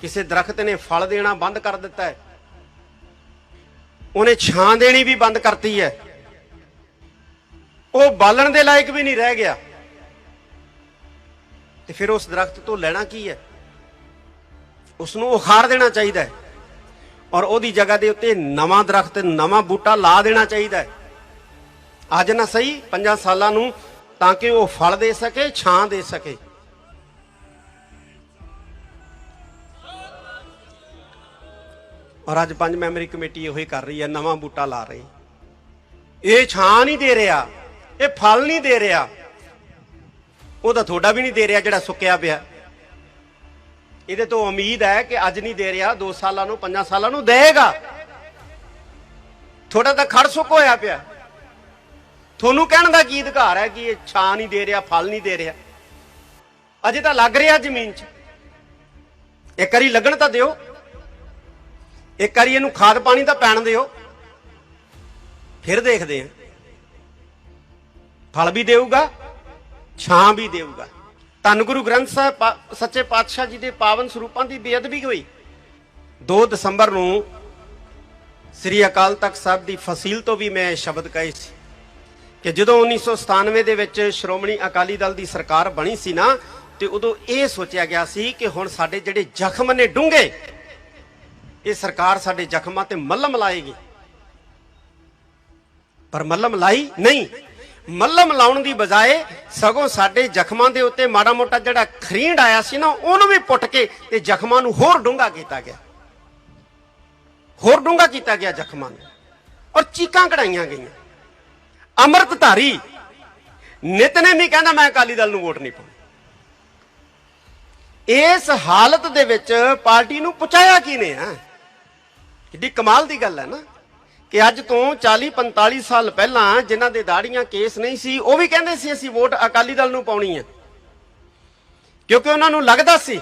ਕਿਸੇ ਦਰਖਤ ਨੇ ਫਲ ਦੇਣਾ ਬੰਦ ਕਰ ਦਿੱਤਾ ਹੈ। ਉਹਨੇ ਛਾਂ ਦੇਣੀ ਵੀ ਬੰਦ ਕਰਤੀ ਹੈ। ਉਹ ਬਾਲਣ ਦੇ ਲਾਇਕ ਵੀ ਨਹੀਂ ਰਹਿ ਗਿਆ। ਤੇ ਫਿਰ ਉਸ ਦਰਖਤ ਤੋਂ ਲੈਣਾ ਕੀ ਹੈ? ਉਸ ਨੂੰ ਉਖਾੜ ਦੇਣਾ ਚਾਹੀਦਾ ਹੈ। ਔਰ ਉਹਦੀ ਜਗ੍ਹਾ ਦੇ ਉੱਤੇ ਨਵਾਂ ਦਰਖਤ, ਨਵਾਂ ਬੂਟਾ ਲਾ ਦੇਣਾ ਚਾਹੀਦਾ ਹੈ। ਅੱਜ ਨਾ ਸਹੀ 5 ਸਾਲਾਂ ਨੂੰ ਤਾਂ ਕਿ ਉਹ ਫਲ ਦੇ ਸਕੇ, ਛਾਂ ਦੇ ਸਕੇ। ਔਰ ਅੱਜ ਪੰਜ ਮੈਂਬਰੀ ਕਮੇਟੀ ਇਹੋ ਹੀ ਕਰ ਰਹੀ ਹੈ, ਨਵਾਂ ਬੂਟਾ ਲਾ ਰਹੀ। ਇਹ ਛਾਂ ਨਹੀਂ ਦੇ ਰਿਹਾ, ਇਹ ਫਲ ਨਹੀਂ ਦੇ ਰਿਹਾ। ਉਹ ਤਾਂ ਤੁਹਾਡਾ ਵੀ ਨਹੀਂ ਦੇ ਰਿਹਾ ਜਿਹੜਾ ਸੁੱਕਿਆ ਪਿਆ। ਇਹਦੇ ਤੋਂ ਉਮੀਦ ਹੈ ਕਿ ਅੱਜ ਨਹੀਂ ਦੇ ਰਿਹਾ 2 ਸਾਲਾਂ ਨੂੰ 5 ਸਾਲਾਂ ਨੂੰ ਦੇਗਾ ਤੁਹਾਡਾ ਤਾਂ ਖੜ ਸੁੱਕ ਹੋਇਆ ਪਿਆ। ਤੁਹਾਨੂੰ ਕਹਿਣ ਦਾ ਕੀ ਅਧਿਕਾਰ ਹੈ ਕਿ ਇਹ ਛਾਂ ਨਹੀਂ ਦੇ ਰਿਹਾ, ਫਲ ਨਹੀਂ ਦੇ ਰਿਹਾ? ਅਜੇ ਤਾਂ ਲੱਗ ਰਿਹਾ ਜ਼ਮੀਨ 'ਚ। ਇੱਕ ਵਾਰੀ ਲੱਗਣ ਤਾਂ ਦਿਓ। ਇੱਕ ਵਾਰੀ ਇਹਨੂੰ ਖਾਦ ਪਾਣੀ ਤਾਂ ਪੈਣ ਦਿਓ। ਫਿਰ ਦੇਖਦੇ ਹਾਂ। ਫਲ ਵੀ ਦੇਊਗਾ, ਛਾਂ ਵੀ ਦੇਊਗਾ। ਧੰਨ ਗੁਰੂ ਗ੍ਰੰਥ ਸਾਹਿਬ ਸੱਚੇ ਪਾਤਸ਼ਾਹ ਜੀ ਦੇ ਪਾਵਨ ਸਰੂਪਾਂ ਦੀ ਬੇਅਦਬੀ ਹੋਈ। 2 ਦਸੰਬਰ ਨੂੰ ਸ੍ਰੀ ਅਕਾਲ ਤਖਤ ਸਾਹਿਬ ਦੀ ਫਸੀਲ ਤੋਂ ਵੀ ਮੈਂ ਇਹ ਸ਼ਬਦ ਕਹੇ ਸੀ ਕਿ ਜਦੋਂ 1997 ਦੇ ਵਿੱਚ ਸ਼੍ਰੋਮਣੀ ਅਕਾਲੀ ਦਲ ਦੀ ਸਰਕਾਰ ਬਣੀ ਸੀ ਨਾ, ਤੇ ਉਦੋਂ ਇਹ ਸੋਚਿਆ ਗਿਆ ਸੀ ਕਿ ਹੁਣ ਸਾਡੇ ਜਿਹੜੇ ਜ਼ਖਮ ਨੇ ਡੂੰਘੇ ਇਹ ਸਰਕਾਰ ਸਾਡੇ ਜ਼ਖਮਾਂ ਤੇ ਮੱਲਮ ਲਾਏਗੀ। ਪਰ ਮੱਲਮ ਲਾਈ ਨਹੀਂ। ਮੱਲਮ ਲਾਉਣ ਦੀ ਬਜਾਏ ਸਗੋਂ ਸਾਡੇ ਜ਼ਖਮਾਂ ਦੇ ਉੱਤੇ ਮਾੜਾ ਮੋਟਾ ਜਿਹੜਾ ਖਰੀਂਡ ਆਇਆ ਸੀ ਨਾ, ਉਹਨੂੰ ਵੀ ਪੁੱਟ ਕੇ ਤੇ ਜ਼ਖਮਾਂ ਨੂੰ ਹੋਰ ਡੂੰਘਾ ਕੀਤਾ ਗਿਆ। ਹੋਰ ਡੂੰਘਾ ਕੀਤਾ ਗਿਆ ਜ਼ਖਮਾਂ ਨੂੰ। ਔਰ ਚੀਕਾਂ ਕਢਾਈਆਂ ਗਈਆਂ। ਅੰਮ੍ਰਿਤਧਾਰੀ ਨਿਤਨੇਮ ਹੀ ਕਹਿੰਦਾ, ਮੈਂ ਅਕਾਲੀ ਦਲ ਨੂੰ ਵੋਟ ਨਹੀਂ ਪਾਉਣੀ। ਇਸ ਹਾਲਤ ਦੇ ਵਿੱਚ ਪਾਰਟੀ ਨੂੰ ਪੁਚਾਇਆ ਕੀ ਨੇ ਆ ਕਿੱਡੀ ਕਮਾਲ ਦੀ ਗੱਲ ਹੈ ਨਾ ਕਿ ਅੱਜ ਤੋਂ 40 45 ਸਾਲ ਪਹਿਲਾਂ ਜਿਨ੍ਹਾਂ ਦੇ ਦਾੜੀਆਂ ਕੇਸ ਨਹੀਂ ਸੀ, ਉਹ ਵੀ ਕਹਿੰਦੇ ਸੀ ਅਸੀਂ ਵੋਟ ਅਕਾਲੀ ਦਲ ਨੂੰ ਪਾਉਣੀ ਹੈ। ਕਿਉਂਕਿ ਉਹਨਾਂ ਨੂੰ ਲੱਗਦਾ ਸੀ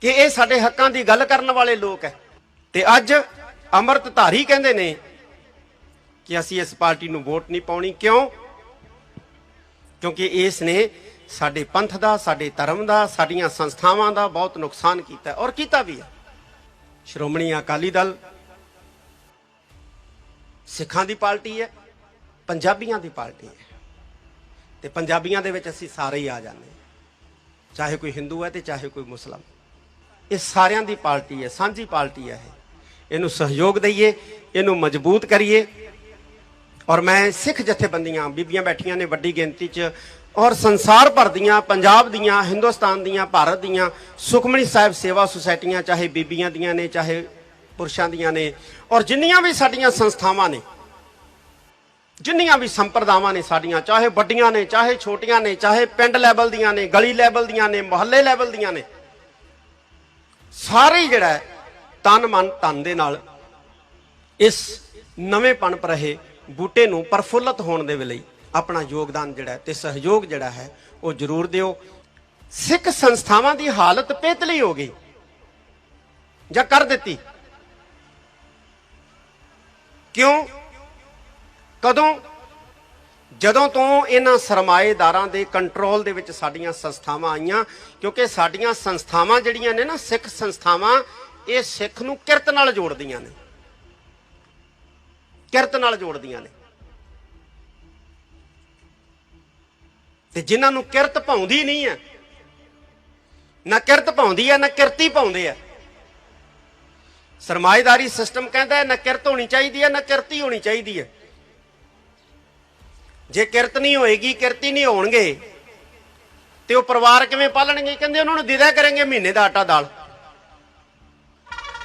ਕਿ ਇਹ ਸਾਡੇ ਹੱਕਾਂ ਦੀ ਗੱਲ ਕਰਨ ਵਾਲੇ ਲੋਕ ਹੈ। ਤੇ ਅੱਜ ਅੰਮ੍ਰਿਤਧਾਰੀ ਕਹਿੰਦੇ ਨੇ ਕਿ ਅਸੀਂ ਇਸ ਪਾਰਟੀ ਨੂੰ ਵੋਟ ਨਹੀਂ ਪਾਉਣੀ। ਕਿਉਂ? ਕਿਉਂਕਿ ਇਸ ਨੇ ਸਾਡੇ ਪੰਥ ਦਾ, ਸਾਡੇ ਧਰਮ ਦਾ, ਸਾਡੀਆਂ ਸੰਸਥਾਵਾਂ ਦਾ ਬਹੁਤ ਨੁਕਸਾਨ ਕੀਤਾ ਔਰ ਕੀਤਾ ਵੀ ਹੈ। ਸ਼੍ਰੋਮਣੀ ਅਕਾਲੀ ਦਲ ਸਿੱਖਾਂ ਦੀ ਪਾਰਟੀ ਹੈ, ਪੰਜਾਬੀਆਂ ਦੀ ਪਾਰਟੀ ਹੈ। ਤੇ ਪੰਜਾਬੀਆਂ ਦੇ ਵਿੱਚ ਅਸੀਂ ਸਾਰੇ ਹੀ ਆ ਜਾਂਦੇ ਚਾਹੇ ਕੋਈ ਹਿੰਦੂ ਹੈ ਤੇ ਚਾਹੇ ਕੋਈ ਮੁਸਲਮ। ਇਹ ਸਾਰਿਆਂ ਦੀ ਪਾਰਟੀ ਹੈ, ਸਾਂਝੀ ਪਾਰਟੀ ਹੈ ਇਹ। ਇਹਨੂੰ ਸਹਿਯੋਗ ਦਈਏ, ਇਹਨੂੰ ਮਜ਼ਬੂਤ ਕਰੀਏ। ਔਰ ਮੈਂ ਸਿੱਖ ਜਥੇਬੰਦੀਆਂ, ਬੀਬੀਆਂ ਬੈਠੀਆਂ ਨੇ ਵੱਡੀ ਗਿਣਤੀ 'ਚ ਔਰ ਸੰਸਾਰ ਭਰ ਦੀਆਂ, ਪੰਜਾਬ ਦੀਆਂ, ਹਿੰਦੁਸਤਾਨ ਦੀਆਂ, ਭਾਰਤ ਦੀਆਂ ਸੁਖਮਣੀ ਸਾਹਿਬ ਸੇਵਾ ਸੁਸਾਇਟੀਆਂ ਚਾਹੇ ਬੀਬੀਆਂ ਦੀਆਂ ਨੇ, ਚਾਹੇ ਪੁਰਸ਼ਾਂ ਦੀਆਂ ਨੇ, ਔਰ ਜਿੰਨੀਆਂ ਵੀ ਸਾਡੀਆਂ ਸੰਸਥਾਵਾਂ ਨੇ, ਜਿੰਨੀਆਂ ਵੀ ਸੰਪਰਦਾਵਾਂ ਨੇ ਸਾਡੀਆਂ, ਚਾਹੇ ਵੱਡੀਆਂ ਨੇ, ਚਾਹੇ ਛੋਟੀਆਂ ਨੇ, ਚਾਹੇ ਪਿੰਡ ਲੈਵਲ ਦੀਆਂ ਨੇ, ਗਲੀ ਲੈਵਲ ਦੀਆਂ ਨੇ, ਮੁਹੱਲੇ ਲੈਵਲ ਦੀਆਂ ਨੇ, ਸਾਰੇ ਹੀ ਜਿਹੜਾ ਤਨ ਮਨ ਧਨ ਦੇ ਨਾਲ ਇਸ ਨਵੇਂ ਪਣਪ ਰਹੇ ਬੂਟੇ ਨੂੰ ਪਰਫੁੱਲਤ ਹੋਣ ਦੇ ਲਈ ਆਪਣਾ ਯੋਗਦਾਨ ਜਿਹੜਾ ਹੈ ਤੇ ਸਹਿਯੋਗ ਜਿਹੜਾ ਹੈ, ਉਹ ਜ਼ਰੂਰ ਦਿਓ। ਸਿੱਖ ਸੰਸਥਾਵਾਂ ਦੀ ਹਾਲਤ ਪੇਤਲੀ ਹੋ ਗਈ ਜਾਂ ਕਰ ਦਿੱਤੀ। ਕਿਉਂ? ਕਦੋਂ? ਜਦੋਂ ਤੋਂ ਇਹਨਾਂ ਸਰਮਾਏਦਾਰਾਂ ਦੇ ਕੰਟਰੋਲ ਦੇ ਵਿੱਚ ਸਾਡੀਆਂ ਸੰਸਥਾਵਾਂ ਆਈਆਂ, ਕਿਉਂਕਿ ਸਾਡੀਆਂ ਸੰਸਥਾਵਾਂ ਜਿਹੜੀਆਂ ਨੇ ਨਾ, ਸਿੱਖ ਸੰਸਥਾਵਾਂ, ਇਹ ਸਿੱਖ ਨੂੰ ਕਿਰਤ ਨਾਲ ਜੋੜਦੀਆਂ ਨੇ। ਕਿਰਤ ਨਾਲ ਜੋੜਦੀਆਂ ਨੇ। ਤੇ ਜਿਨ੍ਹਾਂ ਨੂੰ ਕਿਰਤ ਪਾਉਂਦੀ ਨਹੀਂ ਹੈ ਨਾ ਕਿਰਤ ਪਾਉਂਦੀ ਹੈ ਨਾ ਕਿਰਤੀ ਪਾਉਂਦੇ ਆ। ਸਰਮਾਏਦਾਰੀ ਸਿਸਟਮ ਕਹਿੰਦਾ ਨਾ ਕਿਰਤ ਹੋਣੀ ਚਾਹੀਦੀ ਹੈ ਨਾ ਕਿਰਤੀ ਹੋਣੀ ਚਾਹੀਦੀ ਹੈ ਜੇ ਕਿਰਤ ਨਹੀਂ ਹੋਏਗੀ, ਕਿਰਤੀ ਨਹੀਂ ਹੋਣਗੇ, ਤੇ ਉਹ ਪਰਿਵਾਰ ਕਿਵੇਂ ਪਾਲਣਗੇ? ਕਹਿੰਦੇ ਉਹਨਾਂ ਨੂੰ ਦਿਦਾ ਕਰਾਂਗੇ ਮਹੀਨੇ ਦਾ ਆਟਾ ਦਾਲ,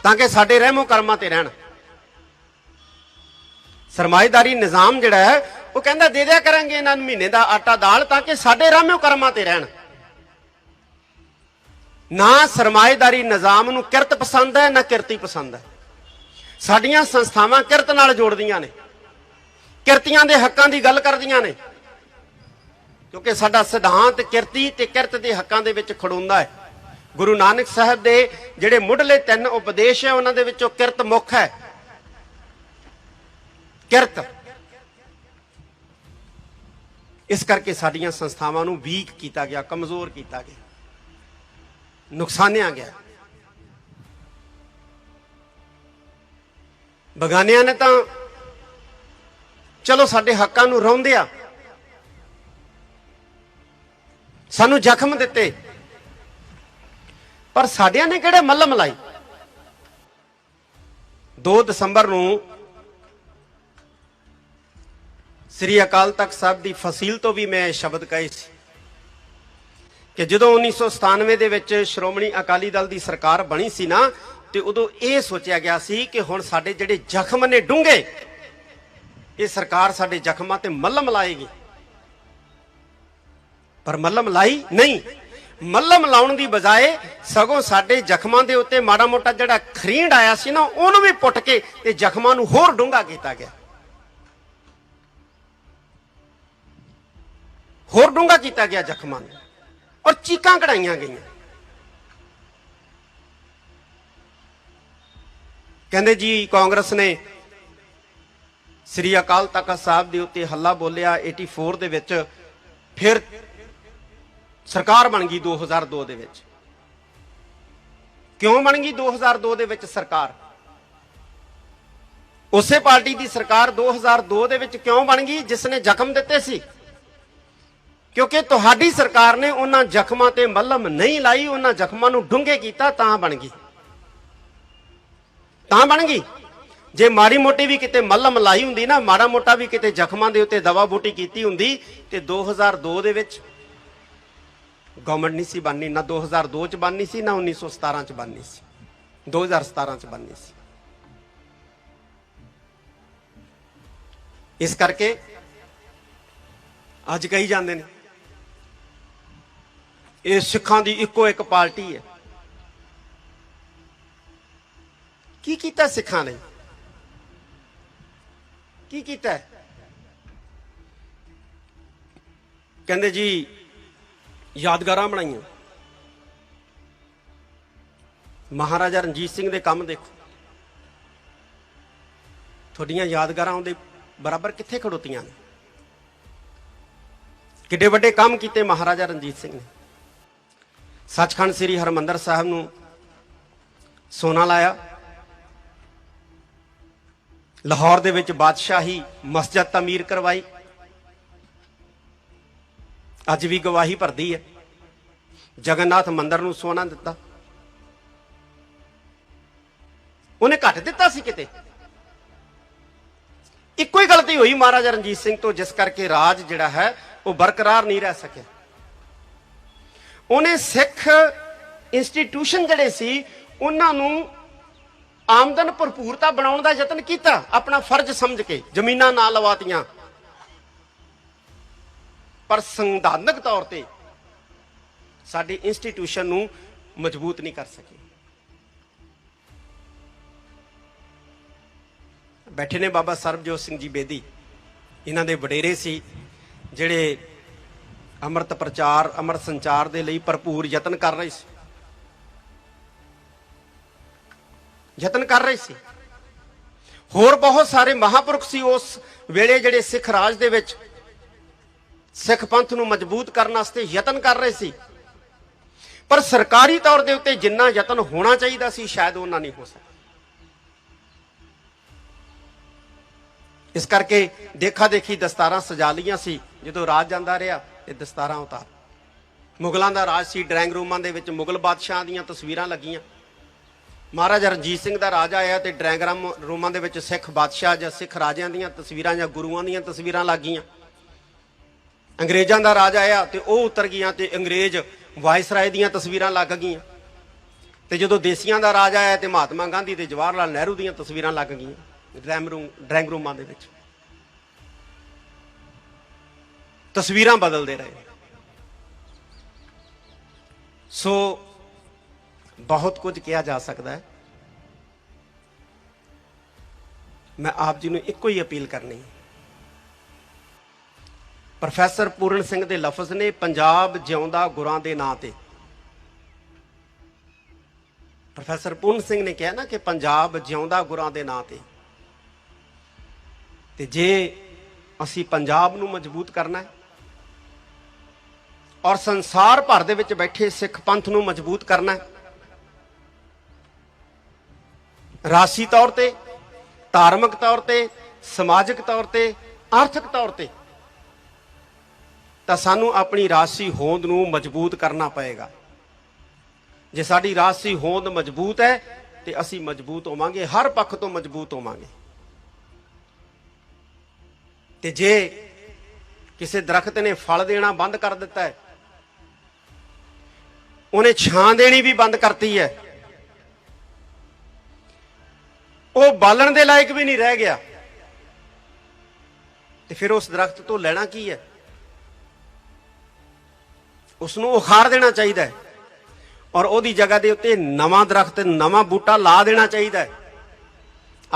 ਤਾਂ ਕਿ ਸਾਡੇ ਰਹਿਮੋ ਕਰਮਾਂ ਤੇ ਰਹਿਣ। ਸਰਮਾਏਦਾਰੀ ਨਿਜ਼ਾਮ ਜਿਹੜਾ ਹੈ, ਉਹ ਕਹਿੰਦਾ ਦੇ ਦਿਆ ਕਰਾਂਗੇ ਇਹਨਾਂ ਨੂੰ ਮਹੀਨੇ ਦਾ ਆਟਾ ਦਾਲ ਤਾਂ ਕਿ ਸਾਡੇ ਰਾਮਿਓ ਕਰਮਾਂ ਤੇ ਰਹਿਣ। ਨਾ ਸਰਮਾਏਦਾਰੀ ਨਿਜ਼ਾਮ ਨੂੰ ਕਿਰਤ ਪਸੰਦ ਹੈ, ਨਾ ਕਿਰਤੀ ਪਸੰਦ ਹੈ। ਸਾਡੀਆਂ ਸੰਸਥਾਵਾਂ ਕਿਰਤ ਨਾਲ ਜੋੜਦੀਆਂ ਨੇ। ਕਿਰਤੀਆਂ ਦੇ ਹੱਕਾਂ ਦੀ ਗੱਲ ਕਰਦੀਆਂ ਨੇ। ਕਿਉਂਕਿ ਸਾਡਾ ਸਿਧਾਂਤ ਕਿਰਤੀ ਤੇ ਕਿਰਤ ਦੇ ਹੱਕਾਂ ਦੇ ਵਿੱਚ ਖੜੋਂਦਾ ਹੈ। ਗੁਰੂ ਨਾਨਕ ਸਾਹਿਬ ਦੇ ਜਿਹੜੇ ਮੁੱਢਲੇ ਤਿੰਨ ਉਪਦੇਸ਼ ਹੈ, ਉਹਨਾਂ ਦੇ ਵਿੱਚੋਂ ਕਿਰਤ ਮੁੱਖ ਹੈ। ਕਿਰਤ। ਇਸ ਕਰਕੇ ਸਾਡੀਆਂ ਸੰਸਥਾਵਾਂ ਨੂੰ ਵੀਕ ਕੀਤਾ ਗਿਆ, ਕਮਜ਼ੋਰ ਕੀਤਾ ਗਿਆ, ਨੁਕਸਾਨਿਆ ਗਿਆ। ਬਗਾਨਿਆਂ ਨੇ ਤਾਂ ਚਲੋ ਸਾਡੇ ਹੱਕਾਂ ਨੂੰ ਰੋਂਦੇ ਆ। ਸਾਨੂੰ ਜ਼ਖਮ ਦਿੱਤੇ। ਪਰ ਸਾਡਿਆਂ ਨੇ ਕਿਹੜੇ ਮੱਲਮ ਲਾਈ? 2 ਦਸੰਬਰ ਨੂੰ ਸ੍ਰੀ ਅਕਾਲ ਤਖਤ ਸਾਹਿਬ ਦੀ ਫਸੀਲ ਤੋਂ ਵੀ ਮੈਂ ਇਹ ਸ਼ਬਦ ਕਹੇ ਸੀ ਕਿ ਜਦੋਂ 1997 ਦੇ ਵਿੱਚ ਸ਼੍ਰੋਮਣੀ ਅਕਾਲੀ ਦਲ ਦੀ ਸਰਕਾਰ ਬਣੀ ਸੀ ਨਾ, ਤੇ ਉਦੋਂ ਇਹ ਸੋਚਿਆ ਗਿਆ ਸੀ ਕਿ ਹੁਣ ਸਾਡੇ ਜਿਹੜੇ ਜ਼ਖਮ ਨੇ ਡੂੰਘੇ, ਇਹ ਸਰਕਾਰ ਸਾਡੇ ਜ਼ਖਮਾਂ ਤੇ ਮੱਲਮ ਲਾਏਗੀ। ਪਰ ਮੱਲਮ ਲਾਈ ਨਹੀਂ। ਮੱਲਮ ਲਾਉਣ ਦੀ ਬਜਾਏ ਸਗੋਂ ਸਾਡੇ ਜ਼ਖਮਾਂ ਦੇ ਉੱਤੇ ਮਾੜਾ ਮੋਟਾ ਜਿਹੜਾ ਖਰੀਂਡ ਆਇਆ ਸੀ ਨਾ, ਉਹਨੂੰ ਵੀ ਪੁੱਟ ਕੇ ਤੇ ਜ਼ਖਮਾਂ ਨੂੰ ਹੋਰ ਡੂੰਘਾ ਕੀਤਾ ਗਿਆ। ਹੋਰ ਡੂੰਘਾ ਕੀਤਾ ਗਿਆ ਜ਼ਖਮਾਂ ਨੂੰ ਔਰ ਚੀਕਾਂ ਕਢਾਈਆਂ ਗਈਆਂ। ਕਹਿੰਦੇ ਜੀ, ਕਾਂਗਰਸ ਨੇ ਸ੍ਰੀ ਅਕਾਲ ਤਖਤ ਸਾਹਿਬ ਦੇ ਉੱਤੇ ਹੱਲਾ ਬੋਲਿਆ 84 ਦੇ ਵਿੱਚ, ਫਿਰ ਸਰਕਾਰ ਬਣ ਗਈ 2002 ਦੇ ਵਿੱਚ। ਕਿਉਂ ਬਣ ਗਈ 2002 ਦੇ ਵਿੱਚ ਸਰਕਾਰ? ਉਸੇ ਪਾਰਟੀ ਦੀ ਸਰਕਾਰ 2002 ਦੇ ਵਿੱਚ ਕਿਉਂ ਬਣ ਗਈ, ਜਿਸ ਨੇ ਜ਼ਖਮ ਦਿੱਤੇ ਸੀ? ਕਿਉਂਕਿ ਤੁਹਾਡੀ ਸਰਕਾਰ ਨੇ ਉਹਨਾਂ ਜ਼ਖਮਾਂ ਤੇ ਮੱਲਮ ਨਹੀਂ ਲਾਈ, ਉਹਨਾਂ ਜ਼ਖਮਾਂ ਨੂੰ ਡੂੰਘੇ ਕੀਤਾ, ਤਾਂ ਬਣ ਗਈ। ਤਾਂ ਬਣ ਗਈ। ਜੇ ਮਾੜੀ ਮੋਟੀ ਵੀ ਕਿਤੇ ਮੱਲਮ ਲਾਈ ਹੁੰਦੀ ਨਾ, ਮਾੜਾ ਮੋਟਾ ਵੀ ਕਿਤੇ ਜ਼ਖਮਾਂ ਦੇ ਉੱਤੇ ਦਵਾ ਬੂਟੀ ਕੀਤੀ ਹੁੰਦੀ, ਤੇ 2002 ਦੇ ਵਿੱਚ ਗਵਰਨਮੈਂਟ ਨਹੀਂ ਸੀ ਬਣਨੀ, ਨਾ 2002 ਚ ਬਣਨੀ ਸੀ, ਨਾ 1917 ਚ ਬਣਨੀ ਸੀ। 2017 ਚ ਬਣਨੀ ਸੀ। ਇਸ ਕਰਕੇ ਅੱਜ ਕਹੀ ਜਾਂਦੇ ਨੇ ਇਹ ਸਿੱਖਾਂ ਦੀ ਇੱਕੋ ਇੱਕ ਪਾਰਟੀ ਹੈ। ਕੀ ਕੀਤਾ ਸਿੱਖਾਂ ਨੇ? ਕੀ ਕੀਤਾ? ਕਹਿੰਦੇ ਜੀ, ਯਾਦਗਾਰਾਂ ਬਣਾਈਆਂ। ਮਹਾਰਾਜਾ ਰਣਜੀਤ ਸਿੰਘ ਦੇ ਕੰਮ ਦੇਖੋ। ਤੁਹਾਡੀਆਂ ਯਾਦਗਾਰਾਂ ਉਹਦੇ ਬਰਾਬਰ ਕਿੱਥੇ ਖੜੋਤੀਆਂ ਨੇ? ਕਿੱਡੇ ਵੱਡੇ ਕੰਮ ਕੀਤੇ ਮਹਾਰਾਜਾ ਰਣਜੀਤ ਸਿੰਘ ਨੇ। ਸੱਚਖੰਡ ਸ੍ਰੀ ਹਰਮੰਦਰ ਸਾਹਿਬ ਨੂੰ ਸੋਨਾ ਲਾਇਆ। ਲਾਹੌਰ ਦੇ ਵਿੱਚ ਬਾਦਸ਼ਾਹੀ ਮਸਜਿਦ ਤਾਮੀਰ ਕਰਵਾਈ। ਅੱਜ ਵੀ ਗਵਾਹੀ ਭਰਦੀ ਹੈ। ਜਗਨਨਾਥ ਮੰਦਿਰ ਨੂੰ ਸੋਨਾ ਦਿੱਤਾ। ਉਹਨੇ ਘੱਟ ਦਿੱਤਾ ਸੀ ਕਿਤੇ? ਇੱਕੋ ਹੀ ਗਲਤੀ ਹੋਈ ਮਹਾਰਾਜਾ ਰਣਜੀਤ ਸਿੰਘ ਤੋਂ, ਜਿਸ ਕਰਕੇ ਰਾਜ ਜਿਹੜਾ ਹੈ, ਉਹ ਬਰਕਰਾਰ ਨਹੀਂ ਰਹਿ ਸਕਿਆ। ਉਹਨੇ ਸਿੱਖ ਇੰਸਟੀਟਿਊਸ਼ਨ ਜਿਹੜੇ ਸੀ, ਉਹਨਾਂ ਨੂੰ ਆਮਦਨ ਭਰਪੂਰਤਾ ਬਣਾਉਣ ਦਾ ਯਤਨ ਕੀਤਾ, ਆਪਣਾ ਫਰਜ਼ ਸਮਝ ਕੇ, ਜ਼ਮੀਨਾਂ ਨਾ ਲਵਾਤੀਆਂ। ਪਰ ਸੰਵਿਧਾਨਕ ਤੌਰ ਤੇ ਸਾਡੀ ਇੰਸਟੀਟਿਊਸ਼ਨ ਨੂੰ ਮਜ਼ਬੂਤ ਨਹੀਂ ਕਰ ਸਕੇ। ਬੈਠੇ ਨੇ ਬਾਬਾ ਸਰਬਜੋਤ ਸਿੰਘ ਜੀ ਬੇਦੀ। ਇਹਨਾਂ ਦੇ ਵਡੇਰੇ ਸੀ, ਜਿਹੜੇ ਅੰਮ੍ਰਿਤ ਪ੍ਰਚਾਰ, ਅੰਮ੍ਰਿਤ ਸੰਚਾਰ ਦੇ ਲਈ ਭਰਪੂਰ ਯਤਨ ਕਰ ਰਹੇ ਸੀ। ਯਤਨ ਕਰ ਰਹੇ ਸੀ। ਹੋਰ ਬਹੁਤ ਸਾਰੇ ਮਹਾਪੁਰਖ ਸੀ ਉਸ ਵੇਲੇ ਜਿਹੜੇ ਸਿੱਖ ਰਾਜ ਦੇ ਵਿੱਚ ਸਿੱਖ ਪੰਥ ਨੂੰ ਮਜ਼ਬੂਤ ਕਰਨ ਵਾਸਤੇ ਯਤਨ ਕਰ ਰਹੇ ਸੀ। ਪਰ ਸਰਕਾਰੀ ਤੌਰ ਦੇ ਉੱਤੇ ਜਿੰਨਾ ਯਤਨ ਹੋਣਾ ਚਾਹੀਦਾ ਸੀ, ਸ਼ਾਇਦ ਉਹਨਾਂ ਨਹੀਂ ਹੋ ਸਕਿਆ ਇਸ ਕਰਕੇ ਦੇਖਾ ਦੇਖੀ ਦਸਤਾਰਾਂ ਸਜਾ ਲੀਆਂ ਸੀ। ਜਦੋਂ ਰਾਜ ਜਾਂਦਾ ਰਿਹਾ ਇਹ ਦਸਤਾਰਾਂ ਉਤਾਰ। ਮੁਗਲਾਂ ਦਾ ਰਾਜ ਸੀ, ਡਰਾਇੰਗ ਰੂਮਾਂ ਦੇ ਵਿੱਚ ਮੁਗਲ ਬਾਦਸ਼ਾਹਾਂ ਦੀਆਂ ਤਸਵੀਰਾਂ ਲੱਗੀਆਂ। ਮਹਾਰਾਜਾ ਰਣਜੀਤ ਸਿੰਘ ਦਾ ਰਾਜ ਆਇਆ ਤੇ ਡਰਾਇੰਗ ਰੂਮਾਂ ਦੇ ਵਿੱਚ ਸਿੱਖ ਬਾਦਸ਼ਾਹ ਜਾਂ ਸਿੱਖ ਰਾਜਿਆਂ ਦੀਆਂ ਤਸਵੀਰਾਂ ਜਾਂ ਗੁਰੂਆਂ ਦੀਆਂ ਤਸਵੀਰਾਂ ਲੱਗ ਗਈਆਂ ਅੰਗਰੇਜ਼ਾਂ ਦਾ ਰਾਜ ਆਇਆ ਤੇ ਉਹ ਉਤਰ ਗਈਆਂ ਤੇ ਅੰਗਰੇਜ਼ ਵਾਇਸਰਾਏ ਦੀਆਂ ਤਸਵੀਰਾਂ ਲੱਗ ਗਈਆਂ। ਤੇ ਜਦੋਂ ਦੇਸੀਆਂ ਦਾ ਰਾਜ ਆਇਆ ਤੇ ਮਹਾਤਮਾ ਗਾਂਧੀ ਤੇ ਜਵਾਹਰ ਲਾਲ ਨਹਿਰੂ ਦੀਆਂ ਤਸਵੀਰਾਂ ਲੱਗ ਗਈਆਂ। ਡਰਾਇੰਗ ਰੂਮ, ਡਰਾਇੰਗ ਰੂਮਾਂ ਦੇ ਵਿੱਚ। ਤਸਵੀਰਾਂ ਬਦਲਦੇ ਰਹੇ। ਸੋ ਬਹੁਤ ਕੁਝ ਕਿਹਾ ਜਾ ਸਕਦਾ ਹੈ। ਮੈਂ ਆਪ ਜੀ ਨੂੰ ਇੱਕੋ ਹੀ ਅਪੀਲ ਕਰਨੀ ਪ੍ਰੋਫੈਸਰ ਪੂਰਨ ਸਿੰਘ ਦੇ ਲਫ਼ਜ਼ ਨੇ ਪੰਜਾਬ ਜਿਉਂਦਾ ਗੁਰਾਂ ਦੇ ਨਾਂ ਤੇ। ਪ੍ਰੋਫੈਸਰ ਪੂਰਨ ਸਿੰਘ ਨੇ ਕਿਹਾ ਨਾ ਕਿ ਪੰਜਾਬ ਜਿਉਂਦਾ ਗੁਰਾਂ ਦੇ ਨਾਂ ਤੇ। ਤੇ ਜੇ ਅਸੀਂ ਪੰਜਾਬ ਨੂੰ ਮਜ਼ਬੂਤ ਕਰਨਾ ਹੈ ਔਰ ਸੰਸਾਰ ਭਰ ਦੇ ਵਿੱਚ ਬੈਠੇ ਸਿੱਖ ਪੰਥ ਨੂੰ ਮਜ਼ਬੂਤ ਕਰਨਾ ਰਾਸੀ ਤੌਰ ਤੇ, ਧਾਰਮਿਕ ਤੌਰ ਤੇ, ਸਮਾਜਿਕ ਤੌਰ ਤੇ, ਆਰਥਿਕ ਤੌਰ ਤੇ ਤਾਂ ਸਾਨੂੰ ਆਪਣੀ ਰਾਸ਼ੀ ਹੋਂਦ ਨੂੰ ਮਜ਼ਬੂਤ ਕਰਨਾ ਪਏਗਾ। ਜੇ ਸਾਡੀ ਰਾਸ਼ੀ ਹੋਂਦ ਮਜ਼ਬੂਤ ਹੈ, ਤੇ ਅਸੀਂ ਮਜ਼ਬੂਤ ਹੋਵਾਂਗੇ, ਹਰ ਪੱਖ ਤੋਂ ਮਜ਼ਬੂਤ ਹੋਵਾਂਗੇ। ਤੇ ਜੇ ਕਿਸੇ ਦਰਖਤ ਨੇ ਫਲ ਦੇਣਾ ਬੰਦ ਕਰ ਦਿੱਤਾ ਹੈ ਉਹਨੇ ਛਾਂ ਦੇਣੀ ਵੀ ਬੰਦ ਕਰਤੀ ਹੈ। ਉਹ ਬਾਲਣ ਦੇ ਲਾਇਕ ਵੀ ਨਹੀਂ ਰਹਿ ਗਿਆ। ਤੇ ਫਿਰ ਉਸ ਦਰਖਤ ਤੋਂ ਲੈਣਾ ਕੀ ਹੈ? ਉਸ ਨੂੰ ਉਖਾੜ ਦੇਣਾ ਚਾਹੀਦਾ ਹੈ। ਔਰ ਉਹਦੀ ਜਗ੍ਹਾ ਦੇ ਉੱਤੇ ਨਵਾਂ ਦਰਖਤ, ਨਵਾਂ ਬੂਟਾ ਲਾ ਦੇਣਾ ਚਾਹੀਦਾ ਹੈ।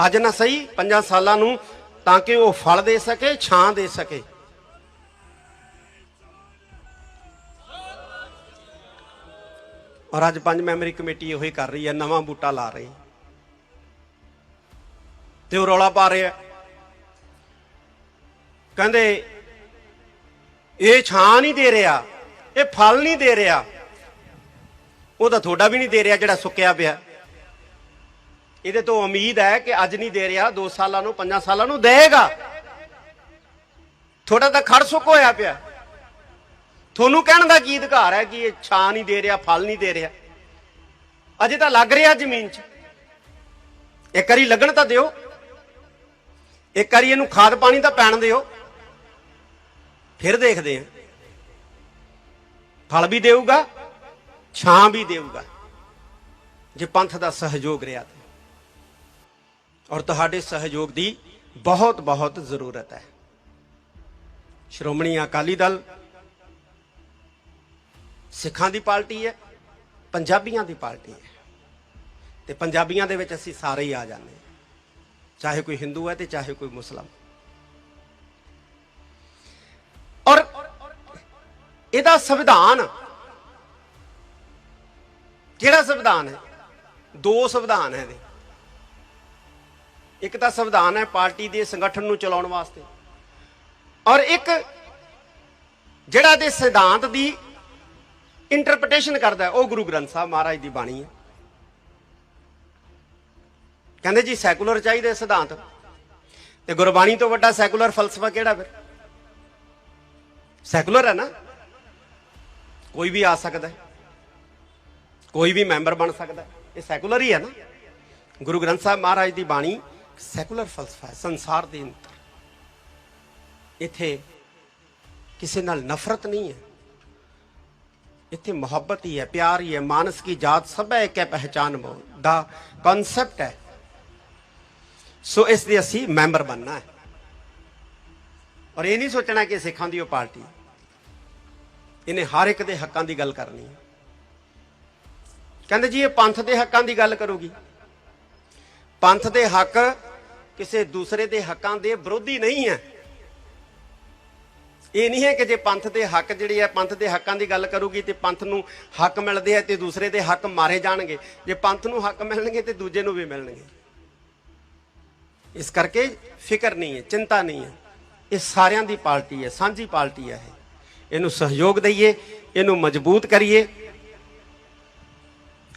ਅੱਜ ਨਾ ਸਹੀ, ਪੰਜਾਂ ਸਾਲਾਂ ਨੂੰ ਤਾਂ ਕਿ ਉਹ ਫਲ ਦੇ ਸਕੇ, ਛਾਂ ਦੇ ਸਕੇ। ਔਰ ਅੱਜ ਪੰਜ ਮੈਂਬਰੀ ਕਮੇਟੀ ਇਹੋ ਹੀ ਕਰ ਰਹੀ ਹੈ, ਨਵਾਂ ਬੂਟਾ ਲਾ ਰਹੀ। ਤੇ ਉਹ ਰੌਲਾ ਪਾ ਰਿਹਾ। ਕਹਿੰਦੇ, ਇਹ ਛਾਂ ਨਹੀਂ ਦੇ ਰਿਹਾ, ਇਹ ਫਲ ਨਹੀਂ ਦੇ ਰਿਹਾ। ਉਹ ਤਾਂ ਤੁਹਾਡਾ ਵੀ ਨਹੀਂ ਦੇ ਰਿਹਾ ਜਿਹੜਾ ਸੁੱਕਿਆ ਪਿਆ। ਇਹਦੇ ਤੋਂ ਉਮੀਦ ਹੈ ਕਿ ਅੱਜ ਨਹੀਂ ਦੇ ਰਿਹਾ 2 ਸਾਲਾਂ ਨੂੰ 5 ਸਾਲਾਂ ਨੂੰ ਦੇਗਾ ਤੁਹਾਡਾ ਤਾਂ ਖੜ ਸੁੱਕ ਹੋਇਆ ਪਿਆ। ਤੁਹਾਨੂੰ ਕਹਿਣ ਦਾ ਕੀ ਅਧਿਕਾਰ ਹੈ ਕਿ ਇਹ ਛਾਂ ਨਹੀਂ ਦੇ ਰਿਹਾ, ਫਲ ਨਹੀਂ ਦੇ ਰਿਹਾ? ਅਜੇ ਤਾਂ ਲੱਗ ਰਿਹਾ ਜ਼ਮੀਨ 'ਚ। ਇੱਕ ਵਾਰੀ ਲੱਗਣ ਤਾਂ ਦਿਓ। ਇੱਕ ਵਾਰੀ ਇਹਨੂੰ ਖਾਦ ਪਾਣੀ ਤਾਂ ਪੈਣ ਦਿਓ। ਫਿਰ ਦੇਖਦੇ ਹਾਂ। ਫਲ ਵੀ ਦੇਊਗਾ, ਛਾਂ ਵੀ ਦੇਊਗਾ। ਜੇ ਪੰਥ ਦਾ ਸਹਿਯੋਗ ਰਿਹਾ ਤੇ। ਔਰ ਤੁਹਾਡੇ ਸਹਿਯੋਗ ਦੀ ਬਹੁਤ ਬਹੁਤ ਜ਼ਰੂਰਤ ਹੈ। ਸ਼੍ਰੋਮਣੀ ਅਕਾਲੀ ਦਲ ਸਿੱਖਾਂ ਦੀ ਪਾਰਟੀ ਹੈ, ਪੰਜਾਬੀਆਂ ਦੀ ਪਾਰਟੀ ਹੈ। ਤੇ ਪੰਜਾਬੀਆਂ ਦੇ ਵਿੱਚ ਅਸੀਂ ਸਾਰੇ ਹੀ ਆ ਜਾਂਦੇ ਹਾਂ। ਚਾਹੇ ਕੋਈ ਹਿੰਦੂ ਹੈ ਤੇ ਚਾਹੇ ਕੋਈ ਮੁਸਲਮ। ਔਰ ਇਹਦਾ ਸੰਵਿਧਾਨ, ਕਿਹੜਾ ਸੰਵਿਧਾਨ ਹੈ? ਦੋ ਸੰਵਿਧਾਨ ਹੈ ਇਹਦੇ। ਇੱਕ ਤਾਂ ਸੰਵਿਧਾਨ ਹੈ ਪਾਰਟੀ ਦੇ ਸੰਗਠਨ ਨੂੰ ਚਲਾਉਣ ਵਾਸਤੇ। ਔਰ ਇੱਕ ਜਿਹੜਾ ਦੇ ਸਿਧਾਂਤ ਦੀ ਇੰਟਰਪ੍ਰੀਟੇਸ਼ਨ ਕਰਦਾ ਉਹ ਗੁਰੂ ਗ੍ਰੰਥ ਸਾਹਿਬ ਮਹਾਰਾਜ ਦੀ ਬਾਣੀ ਹੈ। ਕਹਿੰਦੇ ਜੀ ਸੈਕੂਲਰ ਚਾਹੀਦੇ ਸਿਧਾਂਤ। ਤੇ ਗੁਰਬਾਣੀ ਤੋਂ ਵੱਡਾ ਸੈਕੂਲਰ ਫਲਸਫਾ ਕਿਹੜਾ ਫਿਰ? ਸੈਕੂਲਰ ਹੈ ਨਾ। ਕੋਈ ਵੀ ਆ ਸਕਦਾ ਕੋਈ ਵੀ ਮੈਂਬਰ ਬਣ ਸਕਦਾ ਇਹ ਸੈਕੂਲਰ ਹੀ ਹੈ ਨਾ। ਗੁਰੂ ਗ੍ਰੰਥ ਸਾਹਿਬ ਮਹਾਰਾਜ ਦੀ ਬਾਣੀ ਸੈਕੂਲਰ ਫਲਸਫਾ ਹੈ, ਸੰਸਾਰ ਦੇ ਅੰਦਰ। ਇੱਥੇ ਕਿਸੇ ਨਾਲ ਨਫ਼ਰਤ ਨਹੀਂ ਹੈ। ਇੱਥੇ ਮੁਹੱਬਤ ਹੀ ਹੈ, ਪਿਆਰ ਹੀ ਹੈ, ਮਾਨਸ ਕੀ ਜਾਤ, ਸਭ ਹੈ ਇੱਕ ਹੈ ਪਹਿਚਾਨ ਦਾ ਕਨਸੈਪਟ ਹੈ। ਸੋ ਇਸ ਦੇ ਅਸੀਂ ਮੈਂਬਰ ਬਣਨਾ ਹੈ। ਔਰ ਇਹ ਨਹੀਂ ਸੋਚਣਾ ਕਿ ਸਿੱਖਾਂ ਦੀ ਉਹ ਪਾਰਟੀ ਇਹਨੇ ਹਰ ਇੱਕ ਦੇ ਹੱਕਾਂ ਦੀ ਗੱਲ ਕਰਨੀ ਹੈ। ਕਹਿੰਦੇ ਜੀ, ਇਹ ਪੰਥ ਦੇ ਹੱਕਾਂ ਦੀ ਗੱਲ ਕਰੂਗੀ। ਪੰਥ ਦੇ ਹੱਕ ਕਿਸੇ ਦੂਸਰੇ ਦੇ ਹੱਕਾਂ ਦੇ ਵਿਰੋਧੀ ਨਹੀਂ ਹੈ। ਇਹ ਨਹੀਂ ਹੈ ਕਿ ਜੇ ਪੰਥ ਦੇ ਹੱਕ ਜਿਹੜੇ ਆ, ਪੰਥ ਦੇ ਹੱਕਾਂ ਦੀ ਗੱਲ ਕਰੂਗੀ ਤੇ ਪੰਥ ਨੂੰ ਹੱਕ ਮਿਲਦੇ ਆ ਤੇ ਦੂਸਰੇ ਦੇ ਹੱਕ ਮਾਰੇ ਜਾਣਗੇ। ਜੇ ਪੰਥ ਨੂੰ ਹੱਕ ਮਿਲਣਗੇ ਤੇ ਦੂਜੇ ਨੂੰ ਵੀ ਮਿਲਣਗੇ। ਇਸ ਕਰਕੇ ਫਿਕਰ ਨਹੀਂ ਹੈ, ਚਿੰਤਾ ਨਹੀਂ ਹੈ। ਇਹ ਸਾਰਿਆਂ ਦੀ ਪਾਰਟੀ ਹੈ, ਸਾਂਝੀ ਪਾਰਟੀ ਹੈ ਇਹਨੂੰ ਸਹਿਯੋਗ ਦਈਏ, ਇਹਨੂੰ ਮਜ਼ਬੂਤ ਕਰੀਏ।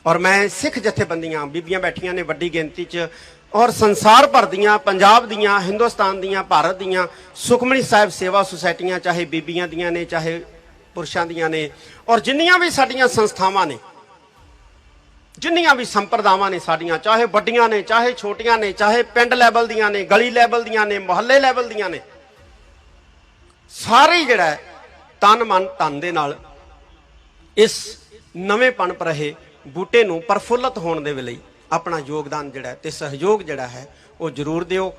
ਔਰ ਮੈਂ ਸਿੱਖ ਜਥੇਬੰਦੀਆਂ, ਬੀਬੀਆਂ ਬੈਠੀਆਂ ਨੇ ਵੱਡੀ ਗਿਣਤੀ 'ਚ ਔਰ ਸੰਸਾਰ ਭਰ ਦੀਆਂ, ਪੰਜਾਬ ਦੀਆਂ, ਹਿੰਦੁਸਤਾਨ ਦੀਆਂ, ਭਾਰਤ ਦੀਆਂ ਸੁਖਮਣੀ ਸਾਹਿਬ ਸੇਵਾ ਸੁਸਾਇਟੀਆਂ ਚਾਹੇ ਬੀਬੀਆਂ ਦੀਆਂ ਨੇ, ਚਾਹੇ ਪੁਰਸ਼ਾਂ ਦੀਆਂ ਨੇ, ਔਰ ਜਿੰਨੀਆਂ ਵੀ ਸਾਡੀਆਂ ਸੰਸਥਾਵਾਂ ਨੇ, ਜਿੰਨੀਆਂ ਵੀ ਸੰਪਰਦਾਵਾਂ ਨੇ ਸਾਡੀਆਂ, ਚਾਹੇ ਵੱਡੀਆਂ ਨੇ, ਚਾਹੇ ਛੋਟੀਆਂ ਨੇ, ਚਾਹੇ ਪਿੰਡ ਲੈਵਲ ਦੀਆਂ ਨੇ, ਗਲੀ ਲੈਵਲ ਦੀਆਂ ਨੇ, ਮੁਹੱਲੇ ਲੈਵਲ ਦੀਆਂ ਨੇ, ਸਾਰੇ ਜਿਹੜਾ ਤਨ ਮਨ ਧਨ ਦੇ ਨਾਲ ਇਸ ਨਵੇਂ ਪਣਪ ਰਹੇ ਬੂਟੇ ਨੂੰ ਪਰਫੁੱਲਤ ਹੋਣ ਦੇ ਲਈ ਆਪਣਾ ਯੋਗਦਾਨ ਜਿਹੜਾ ਹੈ ਤੇ ਸਹਿਯੋਗ ਜਿਹੜਾ ਹੈ ਉਹ ਜ਼ਰੂਰ ਦਿਓ।